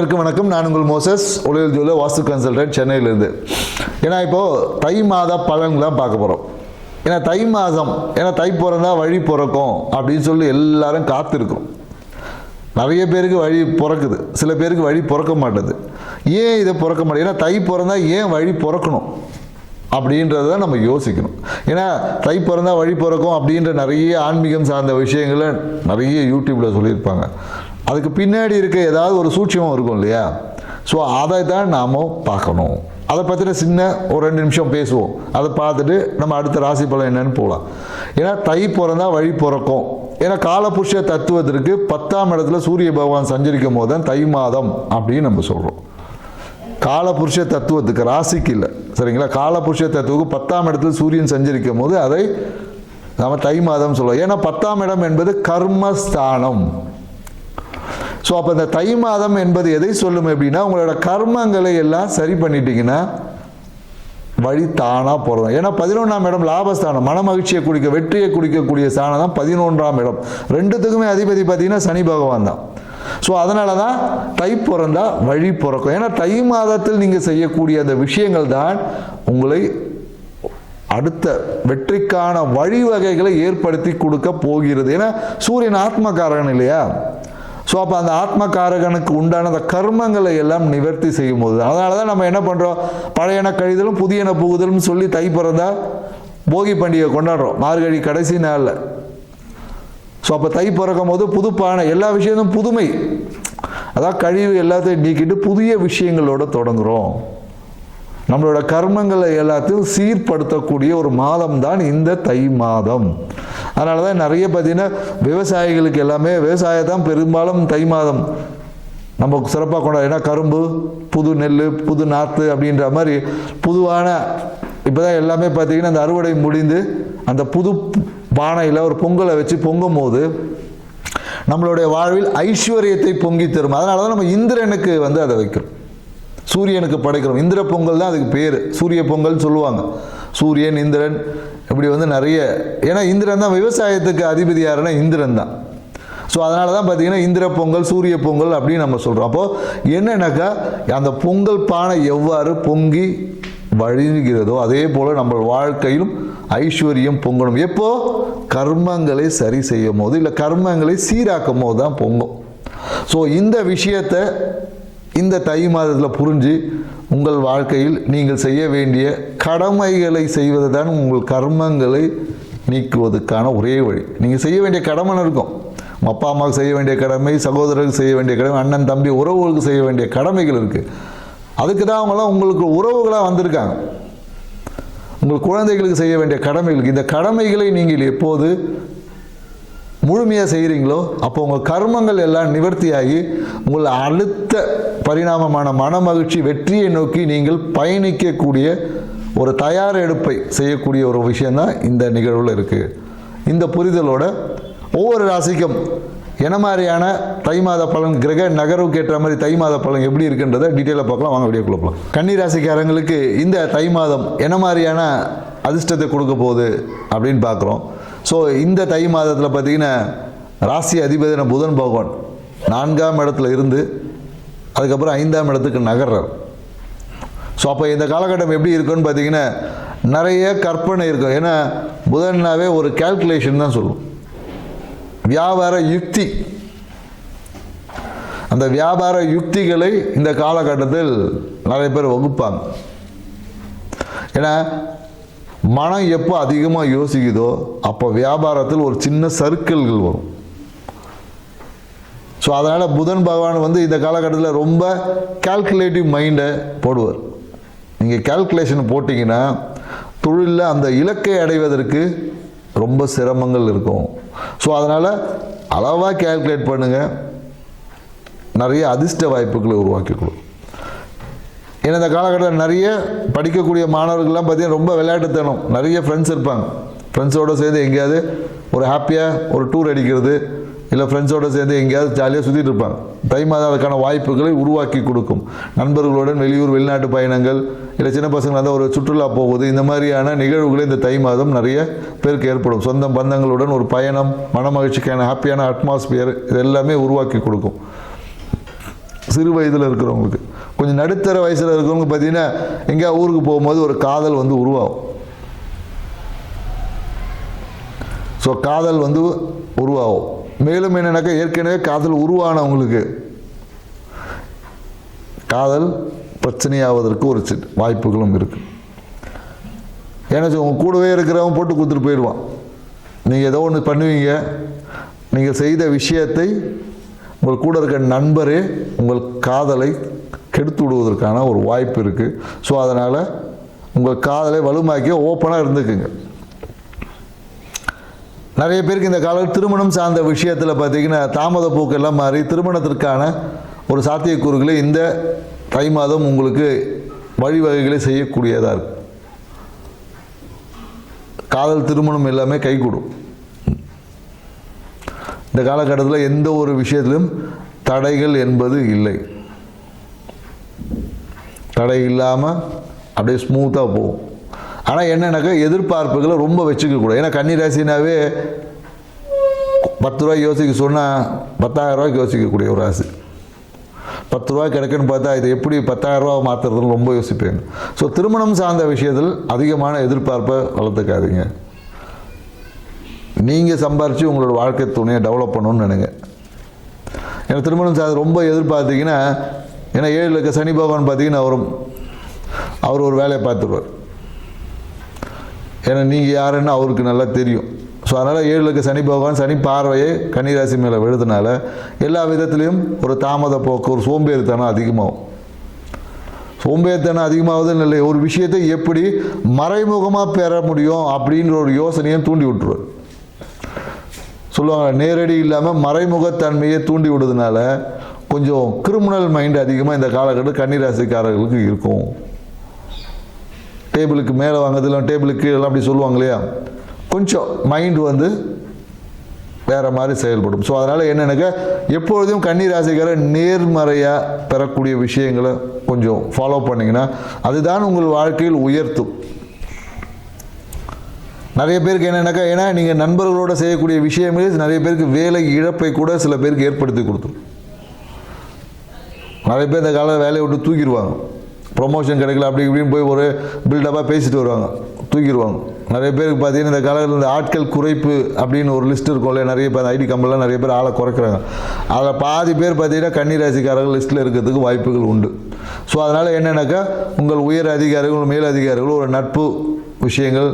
அனைவருக்கும் வணக்கம். நான் உங்கள் மோசஸ் ஒளியல் ஜூல வாஸ்து கன்சல்டன்ட் சென்னையிலேருந்து. ஏன்னா இப்போது தை மாத பலன்கள் தான் பார்க்க போகிறோம் ஏன்னா தை மாதம் ஏன்னா தை பிறந்தா வழி பிறக்கும் அப்படின்னு சொல்லி எல்லாரும் காத்திருக்கும் நிறைய பேருக்கு வழி பிறக்குது. சில பேருக்கு வழி பிறக்க மாட்டுது. ஏன் இதை பிறக்க மாட்டேது? ஏன்னா தை பிறந்தா ஏன் வழி பிறக்கணும்? அப்படின்றத நம்ம யோசிக்கணும். ஏன்னா தை பிறந்தா வழி பிறக்கும் அப்படின்ற நிறைய ஆன்மீகம் சார்ந்த விஷயங்களை நிறைய யூடியூப்பில் சொல்லியிருப்பாங்க. அதுக்கு பின்னாடி இருக்க ஏதாவது ஒரு சூட்சமும் இருக்கும் இல்லையா? ஸோ அதை தான் நாம் பார்க்கணும். அதை பற்றின சின்ன ஒரு ரெண்டு நிமிஷம் பேசுவோம். அதை பார்த்துட்டு நம்ம அடுத்த ராசி பலன் என்னன்னு போகலாம் ஏன்னா தை பிறந்தா வழி பிறக்கும். ஏன்னா காலபுருஷ தத்துவத்திற்கு பத்தாம் இடத்துல சூரிய பகவான் சஞ்சரிக்கும் போது தான் தை மாதம் அப்படின்னு நம்ம சொல்கிறோம் காலபுருஷ தத்துவத்துக்கு ராசிக்கு இல்லை. சரிங்களா? காலபுருஷ தத்துவத்துக்கு பத்தாம் இடத்துல சூரியன் சஞ்சரிக்கும் போது அதை நம்ம தை மாதம் சொல்லுவோம் ஏன்னா பத்தாம் இடம் என்பது கர்மஸ்தானம். ஸோ அப்போ இந்த தை மாதம் என்பது எதை சொல்லும் அப்படின்னா உங்களோட கர்மங்களை எல்லாம் சரி பண்ணிட்டீங்கன்னா வழி தானாக போகிறோம் ஏன்னா பதினொன்றாம் இடம் லாபஸ்தானம். மன மகிழ்ச்சியை குடிக்க வெற்றியை குடிக்கக்கூடிய ஸ்தானம் தான் பதினொன்றாம் இடம். ரெண்டுத்துக்குமே அதிபதி பார்த்தீங்கன்னா சனி பகவான் தான். ஸோ அதனால தான் தை பிறந்தா வழி பிறக்கும். ஏன்னா தை மாதத்தில் நீங்கள் செய்யக்கூடிய அந்த விஷயங்கள் தான் உங்களை அடுத்த வெற்றிக்கான வழிவகைகளை ஏற்படுத்தி கொடுக்க போகிறது. ஏன்னா சூரியன் ஆத்மகாரகன் இல்லையா? ஸோ அப்போ அந்த ஆத்மகாரகனுக்கு உண்டான அந்த கர்மங்களை எல்லாம் நிவர்த்தி செய்யும் போது அதனால தான் நம்ம என்ன பண்ணுறோம் பழையன கழிதலும் புதியன புகுதலும் சொல்லி தை பிறந்தா போகி பண்டிகை கொண்டாடுறோம். மார்கழி கடைசி நாளில். ஸோ அப்போ தை பிறக்கும் போது புதுப்பான எல்லா விஷயமும் புதுமை. அதான் கழிவு எல்லாத்தையும் நீக்கிட்டு புதிய விஷயங்களோட தொடங்குகிறோம் நம்மளோட கர்மங்களை எல்லாத்தையும் சீர்படுத்தக்கூடிய ஒரு மாதம் தான் இந்த தை மாதம். அதனால தான் நிறைய பார்த்தீங்கன்னா விவசாயிகளுக்கு எல்லாமே விவசாயத்தான் பெரும்பாலும் தை மாதம். நம்ம சிறப்பாக கொண்டாடு ஏன்னா கரும்பு புது நெல் புது நாற்று அப்படின்ற மாதிரி புதுவான இப்போ தான் எல்லாமே பார்த்தீங்கன்னா அந்த அறுவடை முடிந்து அந்த புது பானையில் ஒரு பொங்கலை வச்சு பொங்கும் போது நம்மளுடைய வாழ்வில் ஐஸ்வர்யத்தை பொங்கி தரும். அதனால தான் நம்ம இந்திரனுக்கு வந்து அதை வைக்கிறோம். சூரியனுக்கு படைக்கிறோம். இந்திர பொங்கல் தான் அதுக்கு பேர். சூரிய பொங்கல் சொல்லுவாங்க. சூரியன் இந்திரன் இப்படி வந்து நிறைய ஏன்னா இந்திரன் தான் விவசாயத்துக்கு அதிபதி யாருன்னா இந்திரன் தான். ஸோ அதனால தான் பார்த்தீங்கன்னா இந்திர பொங்கல் சூரிய பொங்கல் அப்படின்னு நம்ம சொல்கிறோம் அப்போது என்னென்னாக்கா அந்த பொங்கல் பானை எவ்வாறு பொங்கி வழிகிறதோ அதே போல் நம்ம வாழ்க்கையிலும் ஐஸ்வர்யம் பொங்கணும். எப்போ? கர்மங்களை சரி செய்யும் போது இல்லை கர்மங்களை சீராக்கும் போது தான் பொங்கும். ஸோ இந்த விஷயத்தை இந்த தை மாதத்தில் புரிஞ்சு உங்கள் வாழ்க்கையில் நீங்கள் செய்ய வேண்டிய கடமைகளை செய்வது தான் உங்கள் கர்மங்களை நீக்குவதற்கான ஒரே வழி. நீங்கள் செய்ய வேண்டிய கடமை இருக்கும். அப்பா அம்மாவுக்கு செய்ய வேண்டிய கடமை சகோதரருக்கு செய்ய வேண்டிய கடமை அண்ணன் தம்பி உறவுகளுக்கு செய்ய வேண்டிய கடமைகள் இருக்குது அதுக்கு தான் அவங்களாம் உங்களுக்கு உறவுகளாக வந்திருக்காங்க. உங்கள் குழந்தைகளுக்கு செய்ய வேண்டிய கடமைகளுக்கு இந்த கடமைகளை நீங்கள் எப்போது முழுமையாக செய்கிறீங்களோ அப்போ உங்கள் கர்மங்கள் எல்லாம் நிவர்த்தியாகி உங்கள் அடுத்த பரிணாமமான மனமகிழ்ச்சி வெற்றியை நோக்கி நீங்கள் பயணிக்கக்கூடிய ஒரு தயார் எடுப்பை செய்யக்கூடிய ஒரு விஷயந்தான் இந்த நிகழ்வில் இருக்குது இந்த புரிதலோட ஒவ்வொரு ராசிக்கும் என்ன மாதிரியான தை மாத பலன் கிரக நகர்வுக்கு ஏற்ற மாதிரி தை மாத பலன் எப்படி இருக்குன்றதை டீட்டெயிலாக பார்க்கலாம். வாங்க வீடியோ போகலாம் கன்னி ராசிக்காரங்களுக்கு இந்த தை மாதம் என்ன மாதிரியான அதிர்ஷ்டத்தை கொடுக்க போகுது அப்படின்னு பார்க்குறோம். ஸோ இந்த தை மாதத்தில் பார்த்தீங்கன்னா ராசி அதிபதியான புதன் பகவான் நான்காம் இடத்துல இருந்து அதுக்கப்புறம் ஐந்தாம் இடத்துக்கு நகர்றார். ஸோ அப்போ இந்த காலகட்டம் எப்படி இருக்குன்னு பார்த்தீங்கன்னா நிறைய கற்பனை இருக்கும். ஏன்னா புதன்னாவே ஒரு கேல்குலேஷன் தான் சொல்லும். வியாபார யுக்தி. அந்த வியாபார யுக்திகளை இந்த காலகட்டத்தில் நிறைய பேர் வகுப்பாங்க. ஏன்னா மனம் எப்போ அதிகமாக யோசிக்குதோ அப்போ வியாபாரத்தில் ஒரு சின்ன சர்க்கிள்கள் வரும். ஸோ அதனால் புதன் பகவான் வந்து இந்த காலகட்டத்தில் ரொம்ப கால்குலேட்டிவ் மைண்டை போடுவார். நீங்கள் கால்குலேஷன் போட்டிங்கன்னா தொழிலில் அந்த இலக்கை அடைவதற்கு ரொம்ப சிரமங்கள் இருக்கும். ஸோ அதனால் அளவாக கால்குலேட் பண்ணுங்கள் நிறைய அதிர்ஷ்ட வாய்ப்புகளை உருவாக்கி கொடுக்கும் ஏன்னா இந்த காலகட்டத்தில் நிறைய படிக்கக்கூடிய மாணவர்கள்லாம் பார்த்தீங்கன்னா ரொம்ப விளையாட்டுத்தனம். நிறைய ஃப்ரெண்ட்ஸ் இருப்பாங்க. ஃப்ரெண்ட்ஸோடு சேர்ந்து எங்கேயாவது ஒரு ஹாப்பியாக ஒரு டூர் அடிக்கிறது. இல்லை ஃப்ரெண்ட்ஸோடு சேர்ந்து எங்கேயாவது ஜாலியாக சுற்றிட்டு இருப்பாங்க தை மாதம் வாய்ப்புகளை உருவாக்கி கொடுக்கும். நண்பர்களுடன் வெளியூர் வெளிநாட்டு பயணங்கள் இல்லை சின்ன பசங்க வந்து ஒரு சுற்றுலா போவது இந்த மாதிரியான நிகழ்வுகளை இந்த தை மாதம் நிறைய பேருக்கு ஏற்படும். சொந்த பந்தங்களுடன் ஒரு பயணம் மன மகிழ்ச்சிக்கான ஹாப்பியான அட்மாஸ்பியர் இது எல்லாமே உருவாக்கி கொடுக்கும். சிறு வயதில் இருக்கிறவங்களுக்கு. கொஞ்சம் நடுத்தர வயசில் இருக்கிறவங்க பார்த்தீங்கன்னா எங்கேயா ஊருக்கு போகும்போது ஒரு காதல் வந்து உருவாகும். ஸோ காதல் வந்து உருவாகும். மேலும் என்னென்னாக்கா ஏற்கனவே காதல் உருவானவங்களுக்கு காதல் பிரச்சனையாவதற்கு ஒரு வாய்ப்புகளும் இருக்குது ஏன்னா உங்கள் கூடவே இருக்கிறவன் போட்டு கொடுத்துட்டு போயிடுவான். நீங்கள் ஏதோ ஒன்று பண்ணுவீங்க. நீங்கள் செய்த விஷயத்தை உங்கள் கூட இருக்க நண்பரே உங்கள் காதலை கெடுத்து விடுவதற்கான ஒரு வாய்ப்பு இருக்குது ஸோ அதனால் உங்கள் காதலை வலுமாக்கி ஓப்பனாக இருந்துக்குங்க. நிறைய பேருக்கு இந்த கால திருமணம் சார்ந்த விஷயத்தில் பார்த்தீங்கன்னா தாமத போக்கெல்லாம் மாறி திருமணத்திற்கான ஒரு சாத்தியக்கூறுகளை இந்த தை மாதம் உங்களுக்கு வழிவகைகளை செய்யக்கூடியதாக இருக்கும் காதல் திருமணம் எல்லாமே கைகூடும். இந்த காலகட்டத்தில் எந்த ஒரு விஷயத்திலும் தடைகள் என்பது இல்லை. தடை இல்லாமல் அப்படியே ஸ்மூத்தாக போகும். ஆனால் என்னென்னாக்கா எதிர்பார்ப்புகளை ரொம்ப வச்சுக்கக்கூடாது. ஏன்னா கன்னிராசினாவே பத்து ரூபாய்க்கு யோசிக்க சொன்னால் பத்தாயிரம் ரூபாய்க்கு யோசிக்கக்கூடிய ஒரு ராசி பத்து ரூபா கிடைக்குன்னு பார்த்தா இதை எப்படி பத்தாயிரம் ரூபா மாற்றுறதுன்னு ரொம்ப யோசிப்பேன். ஸோ திருமணம் சார்ந்த விஷயத்தில் அதிகமான எதிர்பார்ப்பை வளர்த்துக்காதீங்க. நீங்கள் சம்பாரித்து உங்களோட வாழ்க்கை துணையை டெவலப் பண்ணணும்னு நினைங்க. ஏன்னா திருமணம் சார்ந்த ரொம்ப எதிர்பார்த்தீங்கன்னா ஏன்னா ஏழு இருக்க சனி பகவான் பார்த்தீங்கன்னா அவரும் அவர் ஒரு வேலையை பார்த்துருவார். ஏன்னா நீங்கள் யாருன்னு அவருக்கு நல்லா தெரியும். ஸோ அதனால் ஏழு சனி பகவான் சனி பார்வையை கன்னிராசி மேலே விழுதுனால எல்லா விதத்துலேயும் ஒரு தாமத போக்கு ஒரு சோம்பேறித்தனம் அதிகமாகும். சோம்பேறித்தனம் அதிகமாகுதுன்னு இல்லை ஒரு விஷயத்தை எப்படி மறைமுகமாக பெற முடியும் அப்படின்ற ஒரு யோசனையும் தூண்டி விட்டுருவார். சொல்லுவாங்க நேரடி இல்லாமல் மறைமுகத்தன்மையை தூண்டி விடுறதுனால கொஞ்சம் கிரிமினல் மைண்ட் அதிகமாக இந்த காலகட்டம் கன்னிராசிக்காரர்களுக்கு இருக்கும். டேபிளுக்கு மேலே வாங்குறதுல டேபிளுக்கு எல்லாம் அப்படி சொல்லுவாங்க இல்லையா கொஞ்சம் மைண்டு வந்து வேறு மாதிரி செயல்படும். ஸோ அதனால் என்னென்னாக்கா எப்பொழுதும் கன்னிராசிக்காரர் நேர்மறையாக பெறக்கூடிய விஷயங்களை கொஞ்சம் ஃபாலோ பண்ணிங்கன்னா அதுதான் உங்கள் வாழ்க்கையில் உயர்த்தும். நிறைய பேருக்கு என்னென்னாக்கா? ஏன்னா நீங்கள் நண்பர்களோட செய்யக்கூடிய விஷயமே நிறைய பேருக்கு வேலை இழப்பை கூட சில பேருக்கு ஏற்படுத்தி கொடுத்துரும். நிறைய பேர் இந்த காலம் வேலையை விட்டு தூக்கிடுவாங்க. ப்ரொமோஷன் கிடைக்கல அப்படி இப்படின்னு போய் ஒரு பில்டப்பாக பேசிட்டு வருவாங்க. தூக்கிடுவாங்க. நிறைய பேருக்கு பார்த்தீங்கன்னா இந்த காலத்தில் இந்த ஆட்கள் குறைப்பு அப்படின்னு ஒரு லிஸ்ட் இருக்கும்ல நிறைய பேர் ஐடி கம்பெனிலாம் நிறைய பேர் ஆளை குறைக்கிறாங்க. அதில் பாதி பேர் பார்த்தீங்கன்னா கன்னிராசிக்காரர்கள் லிஸ்ட்டில் இருக்கிறதுக்கு வாய்ப்புகள் உண்டு. ஸோ அதனால் என்னென்னாக்கா உங்கள் உயர் அதிகாரிகள் மேல் அதிகாரிகள் ஒரு நட்பு விஷயங்கள்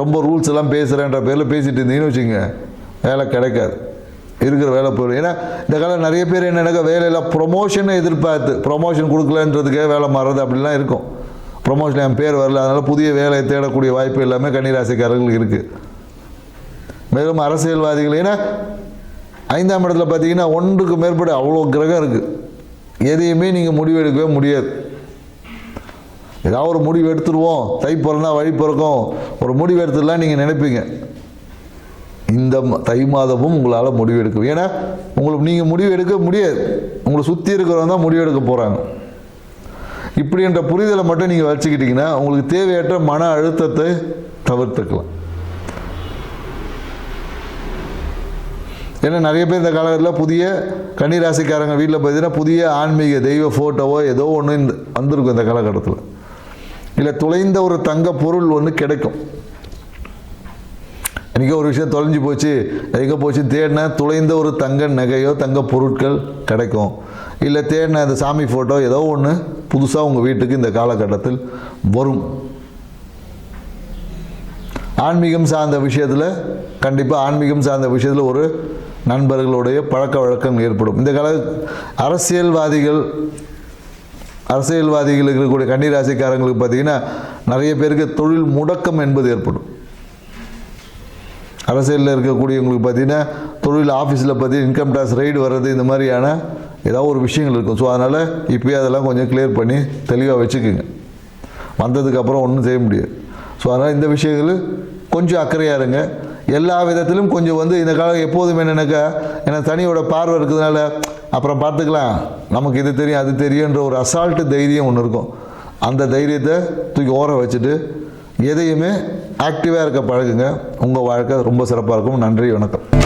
ரொம்ப ரூல்ஸ் எல்லாம் பேசுகிறேன்ற பேரில் பேசிகிட்டு இருந்தீங்கன்னு வச்சுங்க வேலை கிடைக்காது. இருக்கிற வேலை போயிடும். ஏன்னா இந்த காலம் நிறைய பேர் என்னென்னாக்கா வேலையில் ப்ரொமோஷனை எதிர்பார்த்து ப்ரொமோஷன் கொடுக்கலன்றதுக்கே வேலை மாறுறது அப்படிலாம் இருக்கும். ப்ரொமோஷன் என் பேர் வரல அதனால் புதிய வேலையை தேடக்கூடிய வாய்ப்பு எல்லாமே கன்னிராசிக்காரர்களுக்கு இருக்குது மேலும் அரசியல்வாதிகள் ஏன்னா ஐந்தாம் இடத்துல பார்த்தீங்கன்னா ஒன்றுக்கு மேற்பட அவ்வளோ கிரகம் இருக்குது எதையுமே நீங்கள் முடிவெடுக்கவே முடியாது. ஏதாவது ஒரு முடிவு எடுத்துருவோம். தை பிறந்தா வழி பிறக்கும். ஒரு முடிவு எடுத்துடலாம் நீங்கள் நினைப்பீங்க. இந்த தை மாதமும் உங்களால் முடிவு எடுக்க ஏன்னா உங்களுக்கு நீங்கள் முடிவு எடுக்க முடியாது. உங்களை சுற்றி இருக்கிறவங்க தான் முடிவு எடுக்க போகிறாங்க இப்படி என்ற புரிதலை மட்டும் நீங்கள் வச்சுக்கிட்டீங்கன்னா உங்களுக்கு தேவையற்ற மன அழுத்தத்தை தவிர்த்துக்கலாம். ஏன்னா நிறைய பேர் இந்த காலகட்டத்தில் புதிய கன்னிராசிக்காரங்க வீட்டில் பார்த்தீங்கன்னா புதிய ஆன்மீக தெய்வ ஃபோட்டோவோ ஏதோ ஒன்று இந்த வந்திருக்கும் இந்த காலகட்டத்தில். இல்லை துளைந்த ஒரு தங்க பொருள் ஒன்று கிடைக்கும். எனக்கு ஒரு விஷயம் தொலைஞ்சு போச்சு. எங்கே போச்சு? தேடினா துளைந்த ஒரு தங்க நகையோ தங்க பொருட்கள் கிடைக்கும். இல்லை தேடின அந்த சாமி ஃபோட்டோ ஏதோ ஒன்று புதுசாக உங்கள் வீட்டுக்கு இந்த காலகட்டத்தில் வரும். ஆன்மீகம் சார்ந்த விஷயத்தில் கண்டிப்பாக ஆன்மீகம் சார்ந்த விஷயத்தில் ஒரு நண்பர்களுடைய பழக்க வழக்கம் ஏற்படும். இந்த கால அரசியல்வாதிகள் அரசியல்வாதிகள் இருக்கக்கூடிய கன்னிராசிக்காரங்களுக்கு பார்த்தீங்கன்னா நிறைய பேருக்கு தொழில் முடக்கம் என்பது ஏற்படும். அரசியலில் இருக்கக்கூடியவங்களுக்கு பார்த்தீங்கன்னா தொழில் ஆஃபீஸில் பார்த்தீங்கன்னா இன்கம் டேக்ஸ் ரைடு வர்றது இந்த மாதிரியான ஏதாவது ஒரு விஷயங்கள் இருக்கும். ஸோ அதனால் இப்போயே அதெல்லாம் கொஞ்சம் கிளியர் பண்ணி தெளிவாக வச்சுக்கோங்க. வந்ததுக்கப்புறம் ஒன்றும் செய்ய முடியாது. ஸோ அதனால் இந்த விஷயங்கள் கொஞ்சம் அக்கறையாக இருங்க. எல்லா விதத்திலும் கொஞ்சம் வந்து இந்த காலம் எப்போதும் என்னென்னாக்கா ஏன்னா தனியோட பார்வை இருக்கிறதுனால அப்புறம் பார்த்துக்கலாம். நமக்கு இது தெரியும் அது தெரியுன்ற ஒரு அசால்ட்டு தைரியம் ஒன்று இருக்கும். அந்த தைரியத்தை தூக்கி ஓர வச்சுட்டு எதையுமே ஆக்டிவாக இருக்க பழகுங்க. உங்கள் வாழ்க்கை ரொம்ப சிறப்பாக இருக்கும். நன்றி வணக்கம்.